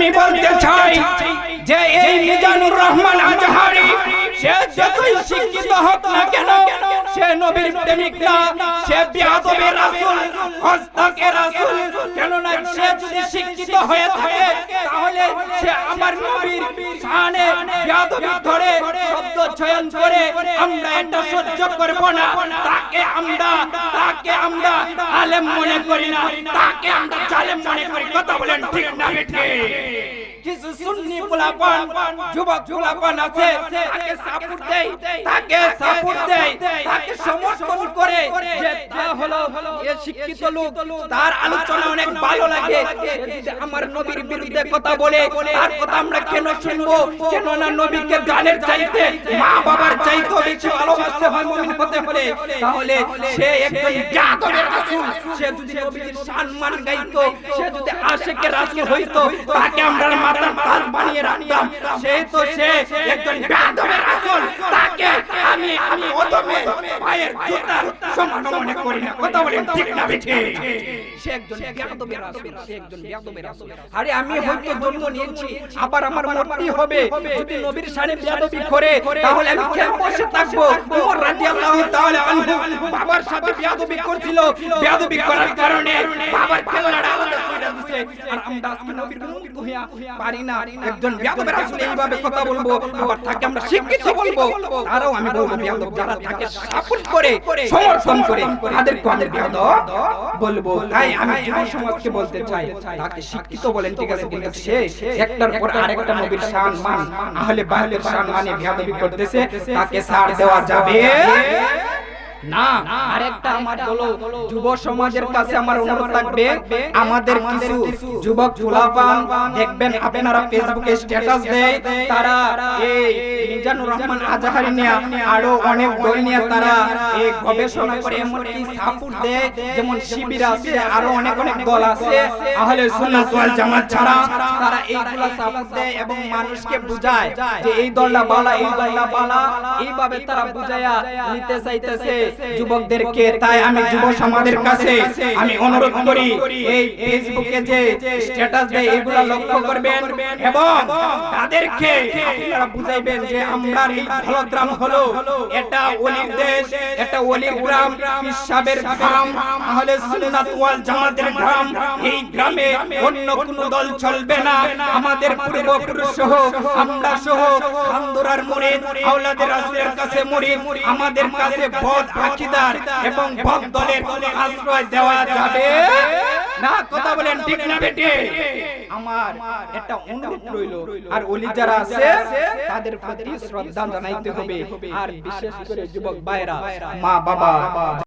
আমি বলতে চাই যে এই মিজানুর রহমান আজহারি, সে যতই শিক্ষিত হোক না কেন, সে নবীর প্রেমিক না, সে বিয়াদবের রাসূল হস্তাকের রাসূল। কেননা সে যদি শিক্ষিত হয়ে থাকে, তাহলে সে আমার নবীর শানে বিয়াদবি ধরে, শব্দ চয়ন করে আমরা এটা সহ্য করব না। তাকে আমরা তাকে আমরা আলেম মনে করি না। তাকে আমরা জালেম মনে করি। কথা বলেন ঠিক না বেঠে কিছু সুন্নি পোলাপান যুবক পোলাপান আছে তাকে সাপোর্ট দেয় তাকে সাপোর্ট দেয় তাকে সমর্থন করে যে তা হলো এ শিক্ষিত লোক তার আলোচনা অনেক ভালো লাগে। আমার নবীর বিরুদ্ধে কথা বলে তার কথা আমরা কেন শুনব? কেন না নবীকে জানের চাইতে মা বাবার চাইতে বেশি ভালোবাসতে হয় মুমিন হতে হলে তাহলে সে একজন জাতকের রাসূল। সে যদি নবীর সম্মান গাইতো সে যদি আশিকের রাসূল হইতো তাকে আমরা মাথার তাজ বানিয়ে রাখতাম। সে তো সে একজন আমি আমি পায়ের জুতার সমান মনে করি না। কথা বলেন ঠিক না বেঠে। সে একজন বেয়াদবের রাসূল। সে একজন বেয়াদবের রাসূল। আরে আমি হয়তো জন্ম নিয়েছি আবার আমার মরতে হবে। যদি নবীর শানে বেয়াদবি করে তাহলে আমি কেন বসে থাকব? ওমর রাদিয়াল্লাহু তাআলা আনহু বাবার সাথে বেয়াদবি করছিল। বেয়াদবি করার কারণে বাবার কেল্লাটা আলাদা করে দিয়েছে আর আমরা আজকে নবীর উম্মত হইয়া পারি না। একজন বেয়াদবের রাসূল এইভাবে কথা বলব আবার তাকে আমরা শিক্ষিত বলব। তারাও আমি বলব বেয়াদব যারা তাকে সাপোর্ট করে সমর্থন করে। বলব। তাই আমি যুব সমাজকে বলতে চাই তাকে শিক্ষিত বলেন ঠিক আছে? কিন্তু সে একটার পর আরেকটা নবীর শান মান। আহলে শান মানে বেয়াদবি করতেছে তাকে ছাড় দেওয়া যাবে? না আরেকটা আমার বলো যুব সমাজের কাছে আমার অনুরোধ থাকবে আমাদের কিছু যুবক ফুলাপান দেখবেন আপনারা ফেসবুকে স্ট্যাটাস দেয় তারা এই মিজানুর রহমান আজাহারি নিয়ে আরও অনেক দল নিয়ে তারা এই গবেষণা করে এমন কি সাপোর্ট দেয়, যেমন শিবির আছে, আরও অনেক অনেক দল আছে। আহলে সুন্নাত ওয়াল জামাত ছাড়া তারা এইগুলা সাপোর্ট দেয় এবং মানুষকে বুঝায় যে এই দলটা বালা, এই দলটা বালা। এইভাবে তারা বুঝায়া নিতে চাইতেছে যুবকদেরকে। তাই আমি যুব সমাজের কাছে আমি অনুরোধ করি, এই ফেসবুকে যে স্ট্যাটাস দেয়, এগুলা লক্ষ্য করবেন এবং তাদেরকে আপনারা বুঝাইবেন যে আমরা এই ধলগ্রাম হলো, এটা ওলির দেশ, এটা ওলির গ্রাম, হিসাবের গ্রাম, আহলে সুন্নাত ওয়াল জামাতের গ্রাম। এই গ্রামে অন্য কোনো দল চলবে না। আমাদের পূর্বপুরুষ সহ, আমরা সহ, খান্দুরার মুরিদ আওলাদের রাসূলের কাছে মুরিদ আমাদের কাছে বদ আকীদার এবং বদ দলের আশ্রয় দেওয়া যাবে। না কথা বলেন ঠিক না বেটে আমার একটা অনুরোধ রইল। আর ওলি যারা আছে তাদের প্রতি শ্রদ্ধা জানাইতে হবে। আর বিশেষ করে যুবক ভাইরা মা বাবা।